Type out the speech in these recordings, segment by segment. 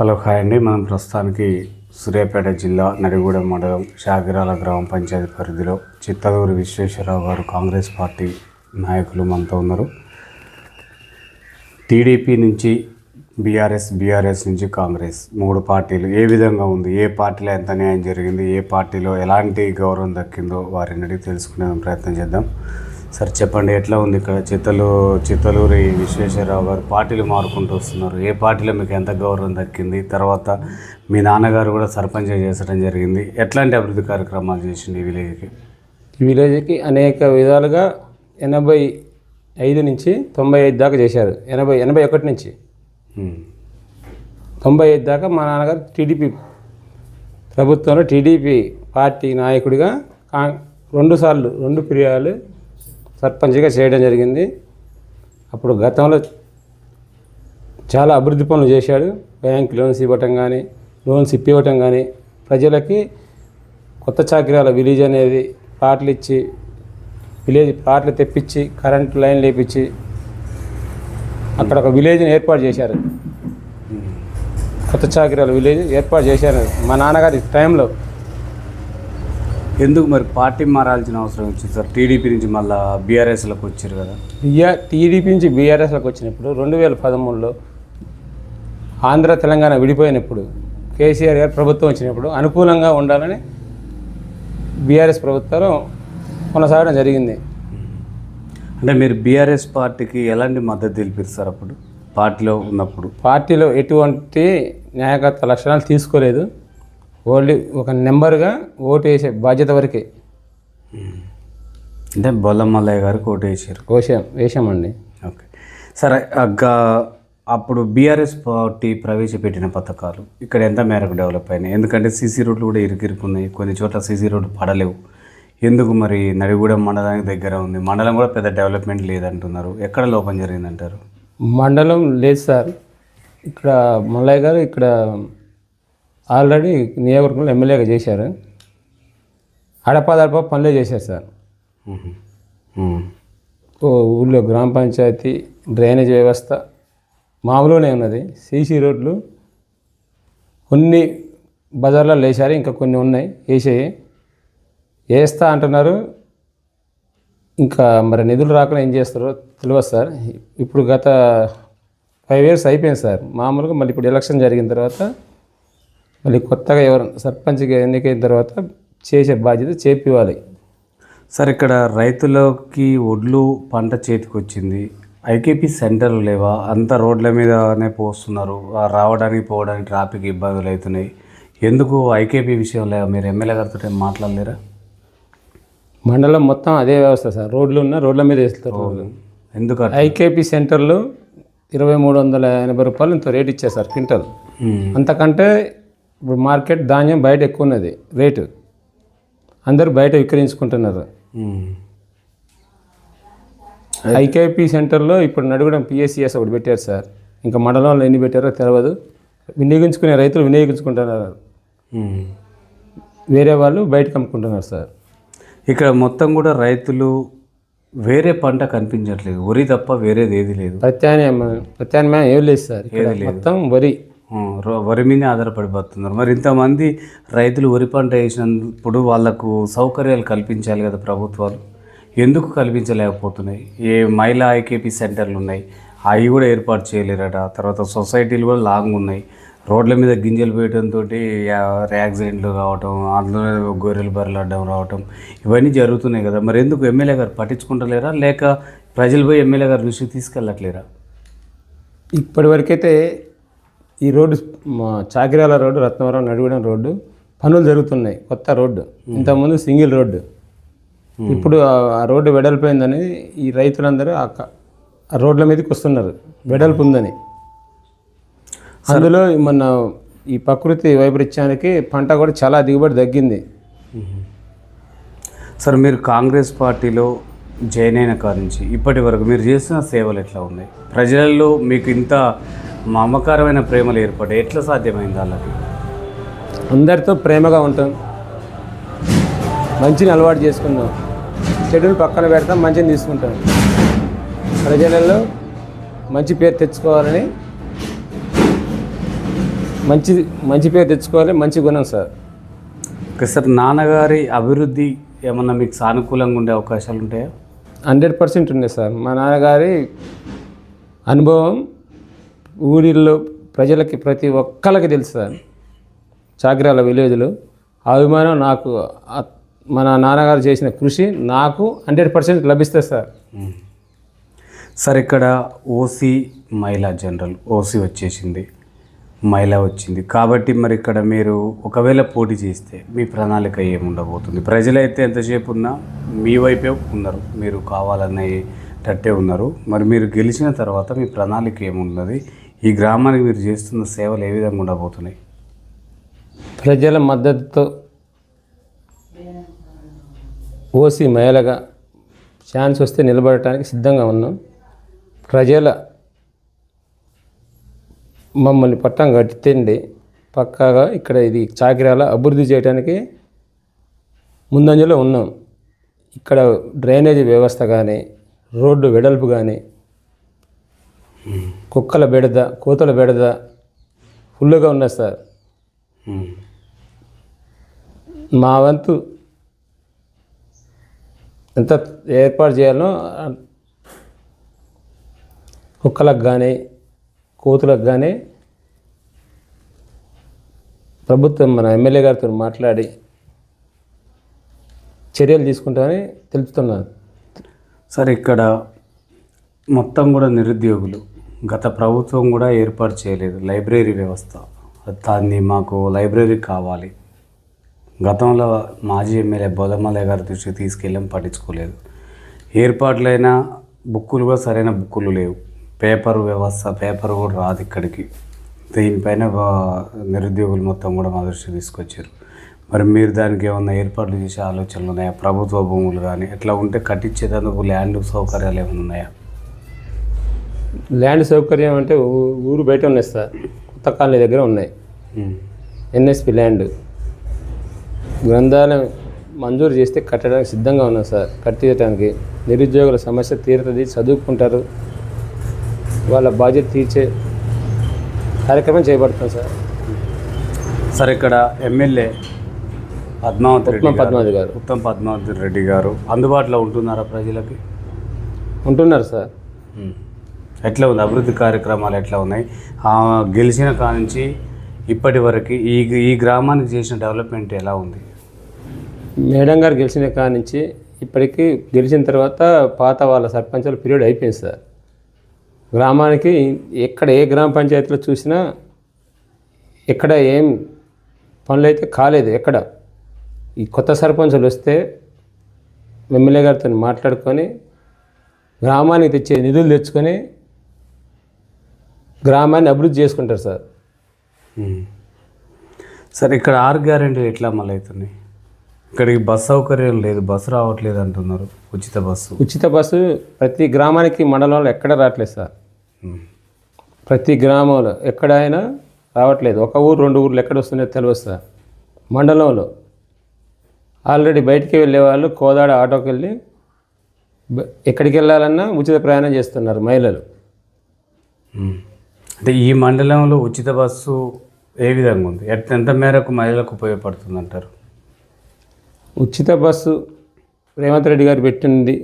Hello hi అండి. మనం ప్రస్తుతానికి సూర్యాపేట జిల్లా నడిగూడెం మండలం షాగిరాల గ్రామ పంచాయతీ పరిధిలో చిత్తదూరి విశ్వేశ్వరరావు గారు కాంగ్రెస్ పార్టీ నాయకులు మనతో ఉన్నారు. టీడీపీ నుంచి బీఆర్ఎస్ బీఆర్ఎస్ నుంచి కాంగ్రెస్ మూడు పార్టీలు ఏ విధంగా ఉంది? ఏ పార్టీలో ఎంత న్యాయం జరిగింది? ఏ పార్టీలో ఎలాంటి గౌరవం దక్కిందో వారిని అడిగి తెలుసుకునే ప్రయత్నం చేద్దాం. సార్ చెప్పండి ఎట్లా ఉంది? ఇక్కడ చిత్తలు చిత్తలూరి విశ్వేశ్వరరావు గారు పార్టీలు మారుకుంటూ వస్తున్నారు. ఏ పార్టీలో మీకు ఎంత గౌరవం దక్కింది? తర్వాత మీ నాన్నగారు కూడా సర్పంచ్ చేసడం జరిగింది. ఎట్లాంటి అభివృద్ధి కార్యక్రమాలు చేసింది ఈ విలేజ్కి? ఈ విలేజ్కి అనేక విధాలుగా ఎనభై ఐదు నుంచి తొంభై ఐదు దాకా చేశారు. ఎనభై ఎనభై ఒకటి నుంచి. తొంభై ఐదు దాకా మా నాన్నగారు టీడీపీ ప్రభుత్వంలో టీడీపీ పార్టీ నాయకుడిగా కా రెండు సార్లు రెండు పీరియాలు సర్పంచ్గా చేయడం జరిగింది. అప్పుడు గతంలో చాలా అభివృద్ధి పనులు చేశాడు. బ్యాంక్ లోన్స్ ఇవ్వటం కానీ లోన్స్ ఇప్పివ్వటం కానీ ప్రజలకి కొత్త చాకిరాల విలేజ్ అనేది ప్లాట్లు ఇచ్చి విలేజ్ ప్లాట్లు తెప్పించి కరెంట్ లైన్ లేపించి అక్కడ ఒక విలేజ్ని ఏర్పాటు చేశారు. కొత్త చాకిరాల విలేజ్ ఏర్పాటు చేశారు. మా నాన్నగారి టైంలో ఎందుకు మరి పార్టీ మారాల్సిన అవసరం వచ్చింది సార్? టీడీపీ నుంచి మళ్ళీ బీఆర్ఎస్లోకి వచ్చారు కదా. బిఆర్ టీడీపీ నుంచి బీఆర్ఎస్లోకి వచ్చినప్పుడు రెండు వేల పదమూడులో ఆంధ్ర తెలంగాణ విడిపోయినప్పుడు కేసీఆర్ గారు ప్రభుత్వం వచ్చినప్పుడు అనుకూలంగా ఉండాలని బీఆర్ఎస్ ప్రభుత్వం కొనసాగడం జరిగింది. అంటే మీరు బీఆర్ఎస్ పార్టీకి ఎలాంటి మద్దతు తెలిపారు సార్ అప్పుడు? పార్టీలో ఉన్నప్పుడు? పార్టీలో ఎటువంటి న్యాయకర్త లక్షణాలు తీసుకోలేదు. ఓన్లీ ఒక నెంబర్గా ఓటు వేసే బాధ్యత వరకే. అంటే బొల్లం మల్లయ్య గారికి ఓటు వేసారు వేసాం వేసామండి. ఓకే. సరే అగ్గా అప్పుడు బీఆర్ఎస్ పార్టీ ప్రవేశపెట్టిన పథకాలు ఇక్కడ ఎంత మేరకు డెవలప్ అయినాయి? ఎందుకంటే సీసీ రోడ్లు కూడా ఇరుకిరుకున్నాయి కొన్ని చోట్ల సీసీ రోడ్లు పడలేవు. ఎందుకు మరి నడిగూడెం మండలానికి దగ్గర ఉంది? మండలం కూడా పెద్ద డెవలప్మెంట్ లేదంటున్నారు. ఎక్కడ లోపం జరిగిందంటారు? మండలం లేదు సార్. ఇక్కడ మల్లయ్య గారు ఇక్కడ ఆల్రెడీ నియోజకవర్గంలో ఎమ్మెల్యేగా చేశారు. అడపాదడప పనులే చేశారు సార్. ఊళ్ళో గ్రామ పంచాయతీ డ్రైనేజ్ వ్యవస్థ మామూలుగానే ఉన్నది. సీసీ రోడ్లు కొన్ని బజార్లలో వేసారు ఇంకా కొన్ని ఉన్నాయి వేసేవి వేస్తా అంటున్నారు. ఇంకా మరి నిధులు రాకుండా ఏం చేస్తారో తెలియదు సార్. ఇప్పుడు గత ఫైవ్ ఇయర్స్ అయిపోయింది సార్. మామూలుగా మళ్ళీ ఇప్పుడు ఎలక్షన్ జరిగిన తర్వాత మళ్ళీ కొత్తగా ఎవరు సర్పంచ్గా ఎన్నికైన తర్వాత చేసే బాధ్యత చేపివ్వాలి. సార్ ఇక్కడ రైతులకి ఒడ్లు పంట చేతికి వచ్చింది ఐకేపీ సెంటర్లు లేవా? అంత రోడ్ల మీదనే పోస్తున్నారు. రావడానికి పోవడానికి ట్రాఫిక్ ఇబ్బందులు అవుతున్నాయి. ఎందుకు ఐకేపీ విషయంలో మీరు ఎమ్మెల్యే గారితో మాట్లాడలేరా? మండలం మొత్తం అదే వ్యవస్థ సార్. రోడ్లు ఉన్న రోడ్ల మీద వేస్తారు ఎందుకు? ఐకేపీ సెంటర్లు ఇరవై మూడు వందల ఎనభై రూపాయలు ఇంత రేట్ ఇచ్చారు సార్ క్వింటల్. అంతకంటే ఇప్పుడు మార్కెట్ ధాన్యం బయట ఎక్కువ ఉన్నది రేటు. అందరూ బయట విక్రయించుకుంటున్నారు. ఐకేపీ సెంటర్లో ఇప్పుడు నడుగుడం పిఎస్సిఎస్ ఒకటి పెట్టారు సార్. ఇంకా మండలంలో ఎన్ని పెట్టారో తెలియదు వినియోగించుకునే రైతులు వినియోగించుకుంటున్నారు. వేరే వాళ్ళు బయటకు అమ్ముకుంటున్నారు సార్. ఇక్కడ మొత్తం కూడా రైతులు వేరే పంట కనిపించట్లేదు. వరి తప్ప వేరేది ఏది లేదు. ప్రత్యామ్నాయం ప్రత్యామ్నాయం ఏం లేదు సార్. ఇక్కడ మొత్తం వరి. వరి మీద ఆధారపడిపోతున్నారు. మరి ఇంతమంది రైతులు వరి పంట వేసినప్పుడు వాళ్ళకు సౌకర్యాలు కల్పించాలి కదా ప్రభుత్వాలు. ఎందుకు కల్పించలేకపోతున్నాయి? ఏ మహిళా ఐకేపీ సెంటర్లు ఉన్నాయి. అవి కూడా ఏర్పాటు చేయలేరట. తర్వాత సొసైటీలు కూడా లాంగ్ ఉన్నాయి. రోడ్ల మీద గింజలు వేయడంతో యాక్సిడెంట్లు రావటం అందులో గొర్రెలు బర్రెలు రావటం ఇవన్నీ జరుగుతున్నాయి కదా. మరి ఎందుకు ఎమ్మెల్యే గారు పట్టించుకుంటలేరా? లేక ప్రజలు పోయి ఎమ్మెల్యే గారు దృష్టికి తీసుకెళ్ళట్లేరా? ఇప్పటివరకైతే ఈ రోడ్డు మా చాకిరాల రోడ్డు రత్నవరం నడిగూడెం రోడ్డు పనులు జరుగుతున్నాయి. కొత్త రోడ్డు. ఇంతకుముందు సింగిల్ రోడ్డు. ఇప్పుడు ఆ- రోడ్డు వెడల్పోయిందని ఈ రైతులందరూ ఆ రోడ్ల మీదకి వస్తున్నారు. వెడల్పు ఉందని. అందులో మొన్న ఈ ప్రకృతి వైపరీత్యానికి పంట కూడా చాలా దిగుబడి తగ్గింది. సార్ మీరు కాంగ్రెస్ పార్టీలో జాయిన్ అయిన కాడ నుంచి ఇప్పటి వరకు మీరు చేసిన సేవలు ఎట్లా ఉన్నాయి? ప్రజలలో మీకు ఇంత మమకారమైన ప్రేమలు ఏర్పడి ఎట్లా సాధ్యమైంది వాళ్ళకి? అందరితో ప్రేమగా ఉంటాం. మంచిని అలవాటు చేసుకుందాం. చెడుని పక్కన పెడతాం మంచిని తీసుకుంటాం. ప్రజలలో మంచి పేరు తెచ్చుకోవాలని మంచి మంచి పేరు తెచ్చుకోవాలి మంచి గుణం సార్. ఓకే సార్ నాన్నగారి అభివృద్ధి ఏమన్నా మీకు సానుకూలంగా ఉండే అవకాశాలు ఉంటాయా? హండ్రెడ్ పర్సెంట్ ఉన్నాయి సార్. మా నాన్నగారి అనుభవం ఊరిలో ప్రజలకి ప్రతి ఒక్కరికి తెలుసు సార్. విలేజ్లో అభిమానం నాకు మన నాన్నగారు చేసిన కృషి నాకు హండ్రెడ్ పర్సెంట్ లభిస్తుంది సార్. సార్ ఇక్కడ ఓసీ మహిళా జనరల్ ఓసీ వచ్చేసింది మహిళ వచ్చింది. కాబట్టి మరి ఇక్కడ మీరు ఒకవేళ పోటీ చేస్తే మీ ప్రణాళిక ఏముండబోతుంది? ప్రజలైతే ఎంతసేపు ఉన్నా మీ వైపే ఉన్నారు. మీరు కావాలనేటట్టే ఉన్నారు. మరి మీరు గెలిచిన తర్వాత మీ ప్రణాళిక ఏమున్నది? ఈ గ్రామానికి మీరు చేస్తున్న సేవలు ఏ విధంగా ఉండబోతున్నాయి? ప్రజల మద్దతుతో ఓసి మహిళగా ఛాన్స్ వస్తే నిలబడటానికి సిద్ధంగా ఉన్నాం. ప్రజల మమ్మల్ని పట్టం కట్టిండి పక్కాగా ఇక్కడ ఇది చాకిరాల అభివృద్ధి చేయడానికి ముందంజలో ఉన్నాం. ఇక్కడ డ్రైనేజీ వ్యవస్థ కానీ రోడ్డు వెడల్పు కానీ కుక్కల బెడద కోతల బెడద ఫుల్గా ఉన్నది సార్. మా వంతు ఎంత ఏర్పాటు చేయాలో అ- కుక్కలకు కానీ కోతులకు కానీ ప్రభుత్వం మన ఎమ్మెల్యే గారితో మాట్లాడి చర్యలు తీసుకుంటామని తెలుపుతున్నాను సార్ ఇక్కడ మొత్తం కూడా నిరుద్యోగులు. గత ప్రభుత్వం కూడా ఏర్పాటు చేయలేదు. లైబ్రరీ వ్యవస్థ. దాన్ని మాకు లైబ్రరీ కావాలి. గతంలో మాజీ ఎమ్మెల్యే బోధమల్లయ్య గారి దృష్టికి తీసుకెళ్ళాం పట్టించుకోలేదు. ఏర్పాట్లైన బుక్కులు కూడా సరైన బుక్కులు లేవు. పేపర్ వ్యవస్థ పేపర్ కూడా రాదు ఇక్కడికి. దీనిపైన నిరుద్యోగులు మొత్తం కూడా మా దృష్టికి తీసుకొచ్చారు. మరి మీరు దానికి ఏమన్నా ఏర్పాట్లు చేసే ఆలోచనలు ఉన్నాయా? ప్రభుత్వ భూములు కానీ ఎట్లా ఉంటే కట్టించేందుకు ల్యాండ్ సౌకర్యాలు ఏమైనా ఉన్నాయా? ల్యాండ్ సౌకర్యం అంటే ఊరు బయట ఉన్నాయి సార్. కొత్త కాలనీ దగ్గర ఉన్నాయి. NSP land. గ్రంథాలయం మంజూరు చేస్తే కట్టడానికి సిద్ధంగా ఉన్నాం సార్. కట్టించడానికి నిరుద్యోగుల సమస్య తీరుతుంది చదువుకుంటారు. వాళ్ళ బాధ్యత తీర్చే కార్యక్రమం చేపడుతుంది సార్. సార్ ఇక్కడ ఎమ్మెల్యే పద్మావతి రెడ్డి ఉత్తమ్ పద్మావతి గారు. ఉత్తమ్ పద్మావతి రెడ్డి గారు అందుబాటులో ఉంటున్నారా ప్రజలకి? ఉంటున్నారు సార్. ఎట్లా ఉంది? అభివృద్ధి కార్యక్రమాలు ఎట్లా ఉన్నాయి? ఆ, గెలిచిన కానుంచి ఇప్పటి వరకు ఈ ఈ గ్రామానికి చేసిన డెవలప్మెంట్ ఎలా ఉంది? మేడం గారు గెలిచిన కాడ నుంచి ఇప్పటికీ గెలిచిన తర్వాత పాత వాళ్ళ సర్పంచుల పీరియడ్ అయిపోయింది సార్. గ్రామానికి ఎక్కడ ఏ గ్రామ పంచాయతీలో చూసినా ఎక్కడ ఏం పనులు అయితే కాలేదు ఎక్కడ. ఈ కొత్త సర్పంచులు వస్తే ఎమ్మెల్యే గారితో మాట్లాడుకొని గ్రామానికి తెచ్చే నిధులు తెచ్చుకొని గ్రామాన్ని అభివృద్ధి చేసుకుంటారు సార్. సార్ ఇక్కడ ఆరు గ్యారెంటీలు ఎట్లా అమలు అవుతున్నాయి ఇక్కడికి బస్ సౌకర్యం లేదు బస్సు రావట్లేదు అంటున్నారు ఉచిత బస్సు. ఉచిత బస్సు ప్రతి గ్రామానికి మండలంలో ఎక్కడ రావట్లేదు సార్. ప్రతి గ్రామంలో ఎక్కడైనా రావట్లేదు. ఒక ఊరు రెండు ఊర్లు ఎక్కడ వస్తున్నాయో తెలియదు సార్. మండలంలో. ఆల్రెడీ బయటికి వెళ్ళే వాళ్ళు కోదాడ ఆటోకి వెళ్ళి ఎక్కడికి వెళ్ళాలన్నా ఉచిత ప్రయాణం చేస్తున్నారు మహిళలు. అంటే ఈ మండలంలో ఉచిత బస్సు ఏ విధంగా ఉంది? ఎంత మేరకు మహిళలకు ఉపయోగపడుతుంది అంటారు ఉచిత బస్సు రేవంత్ రెడ్డి గారు పెట్టింది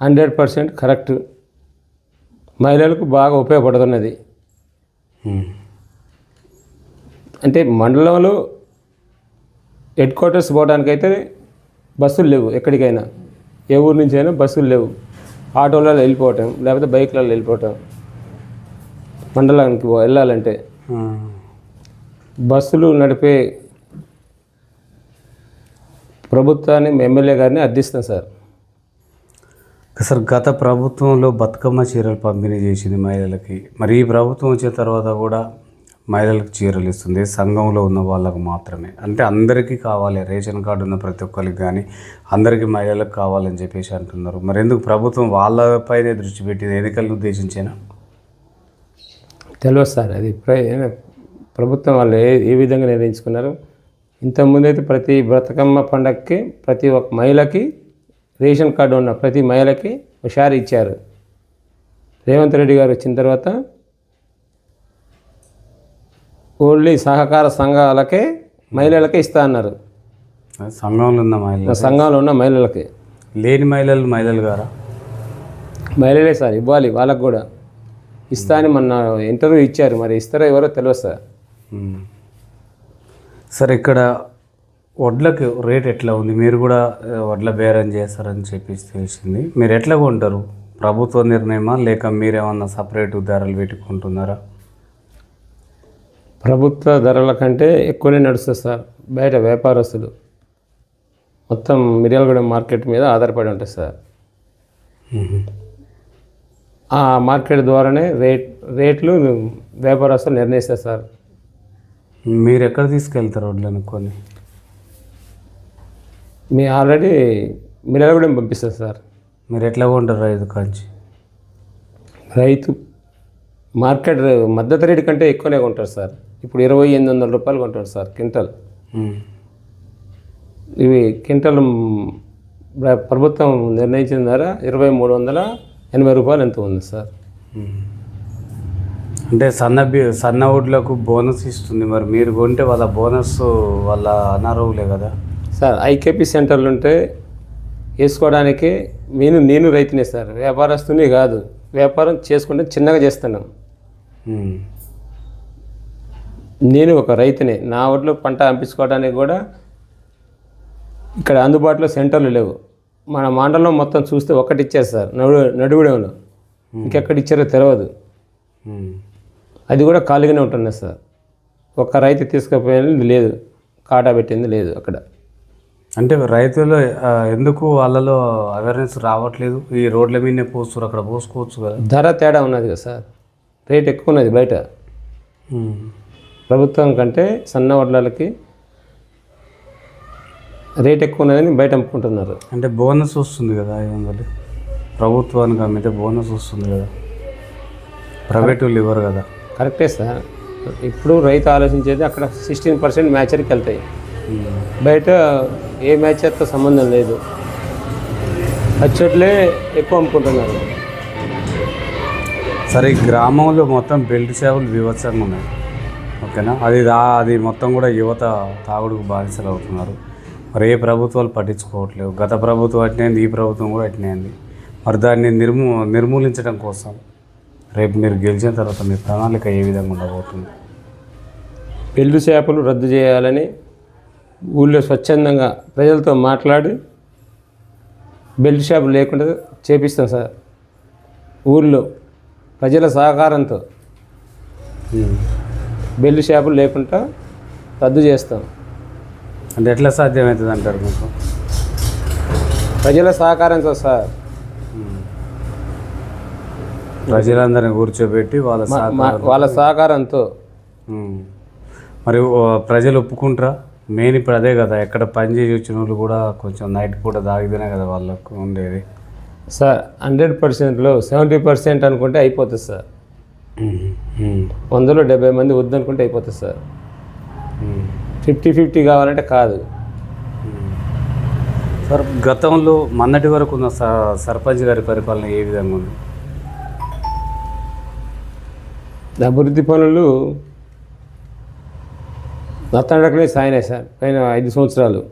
హండ్రెడ్ పర్సెంట్ కరెక్ట్. మహిళలకు బాగా ఉపయోగపడుతున్నది. అంటే మండలంలో హెడ్ క్వార్టర్స్ పోవడానికైతే బస్సులు లేవు ఎక్కడికైనా. ఏ ఊరు నుంచి అయినా బస్సులు లేవు. ఆటోలలో వెళ్ళిపోవటం లేకపోతే బైక్లలో వెళ్ళిపోవటం. మండలానికి వెళ్ళాలంటే. బస్సులు నడిపే ప్రభుత్వాన్ని ఎమ్మెల్యే గారిని అర్థిస్తాం సార్. సార్ గత ప్రభుత్వంలో బతుకమ్మ చీరలు పంపిణీ చేసింది మహిళలకి. మరి ఈ ప్రభుత్వం వచ్చిన తర్వాత కూడా మహిళలకు చీరలు ఇస్తుంది. సంఘంలో ఉన్న వాళ్ళకు మాత్రమే. అంటే అందరికీ కావాలి. రేషన్ కార్డు ఉన్న ప్రతి ఒక్కరికి కానీ అందరికీ మహిళలకు కావాలని చెప్పేసి అంటున్నారు. మరి ఎందుకు ప్రభుత్వం వాళ్ళపైనే దృష్టి పెట్టింది? ఎన్నికలను ఉద్దేశించేనా? తెలియదు సార్. అది ప్ర- ప్రభుత్వం వాళ్ళు ఏ ఏ విధంగా నిర్ణయించుకున్నారు? ఇంతకుముందు అయితే ప్రతి బతుకమ్మ పండగకి ప్రతి ఒక్క మహిళకి రేషన్ కార్డు ఉన్న ప్రతి మహిళకి హుషారు ఇచ్చారు. రేవంత్ రెడ్డి గారు వచ్చిన తర్వాత ఓన్లీ సహకార సంఘాలకే మహిళలకే ఇస్తా అన్నారు. సంఘంలో ఉన్న మహిళలు సంఘంలో ఉన్న మహిళలకి. లేని మహిళలు మహిళలు గారా మహిళలే సార్ ఇవ్వాలి వాళ్ళకు కూడా. ఇస్తా అని మొన్న ఇంటర్వ్యూ ఇచ్చారు. మరి ఇస్తారో ఎవరో తెలియదు సార్. సార్ ఇక్కడ వడ్లకు రేట్ ఎట్లా ఉంది? మీరు కూడా వడ్ల బేరం చేస్తారని చెప్పి తెలిసింది. మీరు ఎట్లా కొంటారు ప్రభుత్వ నిర్ణయమా? లేక మీరేమన్నా సపరేట్ ధరలు పెట్టుకుంటున్నారా? ప్రభుత్వ ధరల కంటే ఎక్కువనే నడుస్తుంది సార్. బయట వ్యాపారస్తులు. మొత్తం మిర్యాలగూడెం మార్కెట్ మీద ఆధారపడి ఉంటుంది సార్. ఆ మార్కెట్ ద్వారానే రేట్ రేట్లు వ్యాపారస్తులు నిర్ణయిస్తారు సార్. మీరు ఎక్కడ తీసుకెళ్తారు వడ్లను కొని మీ ఆల్రెడీ మిర్యాలగూడెం పంపిస్తారు సార్. మీరు ఎట్లా కొంటారు రైతు కాంచి? రైతు మార్కెట్ మద్దతు రేటు కంటే ఎక్కువనే కొంటారు సార్. ఇప్పుడు ఇరవై ఎనిమిది వందల రూపాయలు కొంటారు సార్ క్వింటల్. ఇవి క్వింటల్ ప్రభుత్వం నిర్ణయించిన ధర ఇరవై మూడు వందల ఎనభై రూపాయలు ఎంత ఉంది సార్. అంటే సన్న బి సన్న వడ్లకు బోనస్ ఇస్తుంది మరి. మీరు కొంటే వాళ్ళ బోనస్ వాళ్ళ అనర్హులే కదా. సార్ ఐకేపీ సెంటర్లు ఉంటే వేసుకోవడానికి నేను నేను రైతునే సార్. వ్యాపారస్తుని కాదు. వ్యాపారం చేసుకుంటే చిన్నగా చేస్తాను మ్మ్. నేను ఒక రైతునే. నా ఒడ్లు పంట పంపించుకోవడానికి కూడా ఇక్కడ అందుబాటులో సెంటర్లు లేవు. మన మండలం మొత్తం చూస్తే ఒక్కటి ఇచ్చారు సార్ నడు నడుగుడెంలో ఇంకెక్కడ ఇచ్చారో తెలియదు మ్మ్. అది కూడా ఖాళీగానే ఉంటున్నది సార్. ఒక్క రైతు తీసుకుపోయింది లేదు కాటా పెట్టింది లేదు అక్కడ. అంటే రైతులు ఎందుకు వాళ్ళలో అవేర్నెస్ రావట్లేదు? ఈ రోడ్ల మీదనే పోస్తారు అక్కడ పోసుకోవచ్చు కదా. ధర తేడా ఉన్నది కదా సార్. రేట్ ఎక్కువ ఉన్నది బయట. ప్రభుత్వం కంటే సన్న వడ్లకి రేట్ ఎక్కువ ఉన్నదని బయట అమ్ముకుంటున్నారు. అంటే బోనస్ వస్తుంది కదా ఐదు వందలు. ప్రభుత్వానికి అమ్మితే బోనస్ వస్తుంది కదా. ప్రైవేట్ వాళ్ళు ఇవ్వరు కదా. కరెక్టే సార్. ఇప్పుడు రైతు ఆలోచించేది అక్కడ సిక్స్టీన్ పర్సెంట్ మ్యాచర్కి వెళ్తాయి. బయట ఏ మ్యాచర్తో సంబంధం లేదు. అచ్చట్లే ఎక్కువ అమ్ముకుంటున్నారు. సరే ఈ గ్రామంలో మొత్తం బెల్ట్ చేపలు వివత్సంగా ఉన్నాయి. ఓకేనా? అది అది మొత్తం కూడా యువత తాగుడుకు బానిసలు అవుతున్నారు. మరి ఏ ప్రభుత్వాలు పట్టించుకోవట్లేవు గత ప్రభుత్వం అట్నేది ఈ ప్రభుత్వం కూడా అట్నేది మరి దాన్ని నిర్మూ నిర్మూలించడం కోసం రేపు మీరు గెలిచిన తర్వాత మీ ప్రణాళిక ఏ విధంగా ఉండబోతుంది? పెళ్ళు చేపలు రద్దు చేయాలని ఊళ్ళో స్వచ్ఛందంగా ప్రజలతో మాట్లాడి బెల్ట్ షాప్ లేకుండా చేపిస్తాం సార్. ఊళ్ళో ప్రజల సహకారంతో బెల్ట్ షాపులు లేకుండా రద్దు చేస్తాం. అంటే ఎట్లా సాధ్యమవుతుంది అంటారు మీకు? ప్రజల సహకారంతో సార్. ప్రజలందరినీ కూర్చోబెట్టి వాళ్ళ వాళ్ళ సహకారంతో. మరి ప్రజలు ఒప్పుకుంటారా? మెయిన్ ఇప్పుడు అదే కదా ఎక్కడ పని చేసి వచ్చిన వాళ్ళు కూడా కొంచెం నైట్ పూట తాగితేనే కదా వాళ్ళకు ఉండేది. సార్ హండ్రెడ్ పర్సెంట్లో సెవెంటీ పర్సెంట్ అనుకుంటే అయిపోతుంది సార్. వందలో డెబ్బై మంది వద్దనుకుంటే అయిపోతుంది సార్. ఫిఫ్టీ ఫిఫ్టీ కావాలంటే కాదు. సార్ గతంలో మొన్నటి వరకు ఉన్న స- సర్పంచ్ గారి పరిపాలన ఏ విధంగా ఉంది? అభివృద్ధి పనులు నత్తడకనే సాయనే సార్ పైన ఐదు సంవత్సరాలు.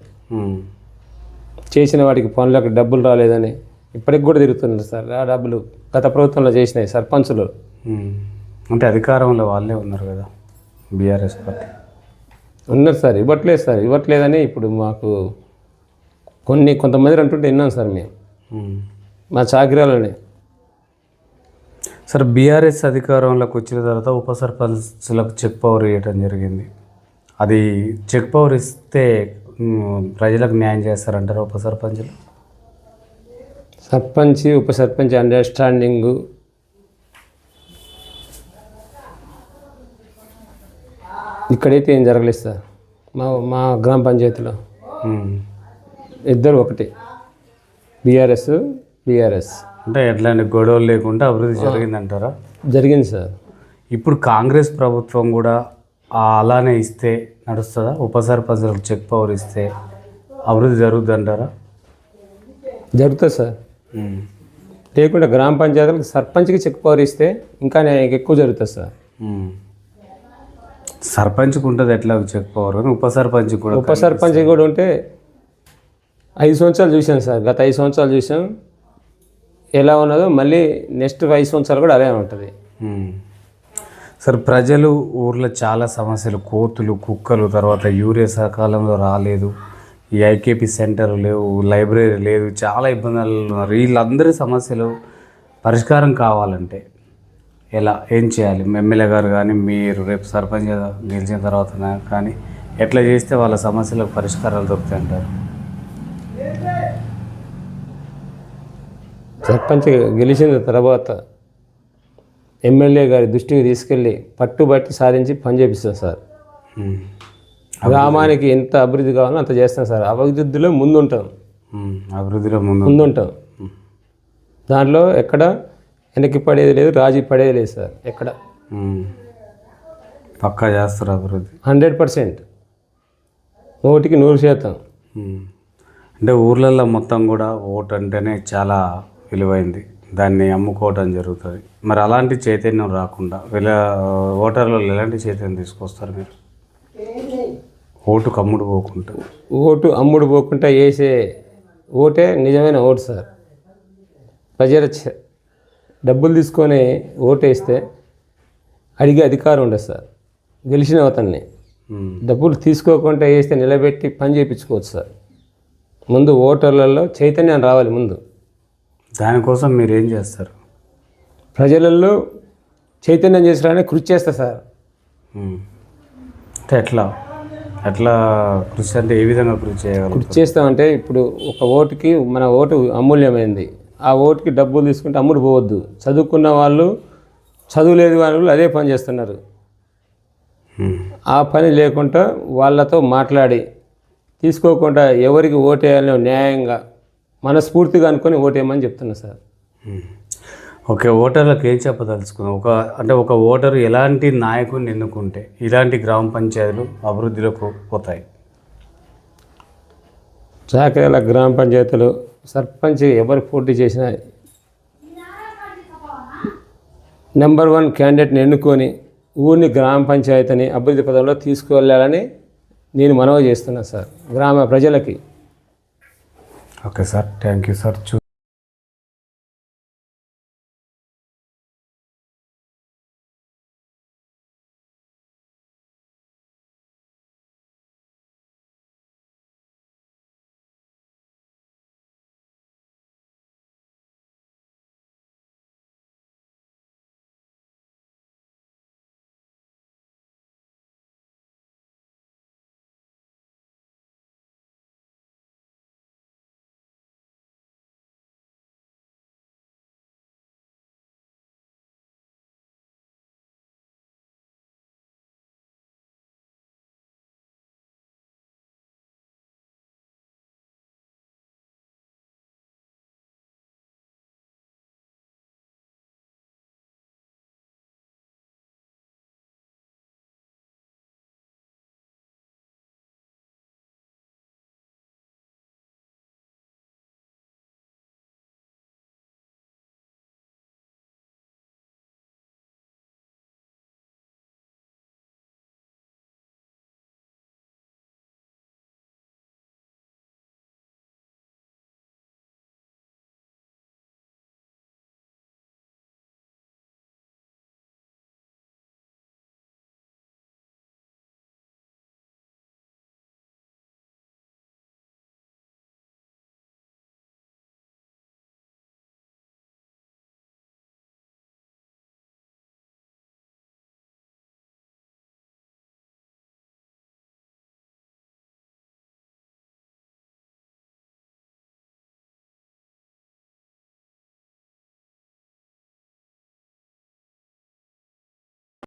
చేసిన వాటికి పనులకు డబ్బులు రాలేదని ఇప్పటికి కూడా తిరుగుతున్నారు సార్ ఆ డబ్బులు గత ప్రభుత్వంలో చేసినాయి సర్పంచులు. అంటే అధికారంలో వాళ్ళే ఉన్నారు కదా బీఆర్ఎస్ పార్టీ. ఉన్నారు సార్ ఇవ్వట్లేదు సార్ ఇవ్వట్లేదని ఇప్పుడు మాకు కొన్ని కొంతమంది అంటుంటే విన్నాం సార్ మేము. మా చాకిరాలని. సార్ బీఆర్ఎస్ అధికారంలోకి వచ్చిన తర్వాత ఉప సర్పంచ్లకు చెక్ పవర్ ఇవ్వడం జరిగింది. అది చెక్ పవర్ ఇస్తే ప్రజలకు న్యాయం చేస్తారంటారు ఉప సర్పంచ్లు? సర్పంచ్ ఉప సర్పంచ్ అండర్స్టాండింగు ఇక్కడైతే ఏం జరగలేదు సార్. మా మా గ్రామ పంచాయతీలో. ఇద్దరు ఒకటి. BRS BRS. అంటే ఎట్లాంటి గొడవలు లేకుండా అభివృద్ధి జరిగిందంటారా? జరిగింది సార్. ఇప్పుడు కాంగ్రెస్ ప్రభుత్వం కూడా అలానే ఇస్తే నడుస్తుందా? ఉప సర్పంచ్లకు చెక్ పవర్ ఇస్తే అభివృద్ధి జరుగుద్ది అంటారా జరుగుతుంది సార్. లేకుంటే గ్రామ పంచాయతీలకు సర్పంచ్కి చెక్ పవర్ ఇస్తే ఇంకా ఎక్కువ జరుగుతుంది సార్. సర్పంచ్కి ఉంటుంది ఎట్లా చెక్ పవర్ కానీ ఉప సర్పంచ్ కూడా ఉప సర్పంచ్ కూడా ఉంటే ఐదు సంవత్సరాలు చూశాను సార్. గత ఐదు సంవత్సరాలు చూసాం ఎలా ఉన్నదో మళ్ళీ నెక్స్ట్ ఐదు సంవత్సరాలు కూడా అలాగే ఉంటుంది. సార్ ప్రజలు ఊర్లో చాలా సమస్యలు. కోతులు కుక్కలు తర్వాత యూరియా సకాలంలో రాలేదు. ఈ ఐకేపీ సెంటర్ లేవు లైబ్రరీ లేదు చాలా ఇబ్బందులు ఉన్నారు. వీళ్ళందరి సమస్యలు పరిష్కారం కావాలంటే ఎలా ఏం చేయాలి? ఎమ్మెల్యే గారు కానీ మీరు రేపు సర్పంచ్ గెలిచిన తర్వాత కానీ ఎట్లా చేస్తే వాళ్ళ సమస్యలకు పరిష్కారాలు దొరుకుతాయి అంటారు? సర్పంచ్ గెలిచిన తర్వాత ఎమ్మెల్యే గారి దృష్టికి తీసుకెళ్ళి పట్టుబట్టి సాధించి పని చేపిస్తాం సార్. గ్రామానికి ఎంత అభివృద్ధి కావాలో అంత చేస్తాం సార్. అభివృద్ధిలో ముందుంటాం. అభివృద్ధిలో ముందు ముందుంటాం. దాంట్లో ఎక్కడ వెనక్కి పడేది లేదు రాజీ పడేది లేదు సార్ ఎక్కడ. పక్కా చేస్తారు అభివృద్ధి? Hundred percent. నూటికి నూరు శాతం. అంటే ఊర్లలో మొత్తం కూడా ఓటు అంటేనే చాలా విలువైంది. దాన్ని అమ్ముకోవడం జరుగుతుంది. మరి అలాంటి చైతన్యం రాకుండా వీళ్ళ ఓటర్లలో ఎలాంటి చైతన్యం తీసుకొస్తారు మీరు? ఓటు కమ్ముడు పోకుండా. ఓటు అమ్ముడు పోకుండా వేసే ఓటే నిజమైన ఓటు సార్. ప్రజల డబ్బులు తీసుకొని ఓటు వేస్తే అడిగే అధికారం ఉండదు సార్. గెలిచిన అతన్ని. డబ్బులు తీసుకోకుండా వేస్తే నిలబెట్టి పని చేయించుకోవచ్చు సార్. ముందు ఓటర్లలో చైతన్యం రావాలి ముందు. దానికోసం మీరు ఏం చేస్తారు? ప్రజలలో చైతన్యం చేసడానికి కృషి చేస్తా సార్. అంటే ఎట్లా? ఎట్లా కృషి అంటే ఏ విధంగా కృషి చేయగలరు కృషి చేస్తామంటే ఇప్పుడు ఒక ఓటుకి మన ఓటు అమూల్యమైనది ఆ ఓటుకి డబ్బులు తీసుకుంటే అమ్ముడు పోవద్దు. చదువుకున్న వాళ్ళు చదువు లేదు వాళ్ళు అదే పని చేస్తున్నారు. ఆ పని లేకుండా వాళ్ళతో మాట్లాడి తీసుకోకుండా ఎవరికి ఓటేయాలో న్యాయంగా మనస్ఫూర్తిగా అనుకొని ఓటేయమని చెప్తున్నా సార్. ఓకే ఓటర్లకు ఏం చెప్పదలుచుకుందాం ఒక అంటే ఒక ఓటరు ఎలాంటి నాయకుడిని ఎన్నుకుంటే ఇలాంటి గ్రామ పంచాయతీలు అభివృద్ధిలోకి పోతాయి? చాకరేల గ్రామ పంచాయతీలు సర్పంచ్ ఎవరు పోటీ చేసినా నెంబర్ వన్ క్యాండిడేట్ని ఎన్నుకొని ఊరిని గ్రామ పంచాయతీని అభివృద్ధి పదంలో తీసుకువెళ్ళాలని నేను మనవి చేస్తున్నా సార్ గ్రామ ప్రజలకి. Okay sir thank you sir. Chew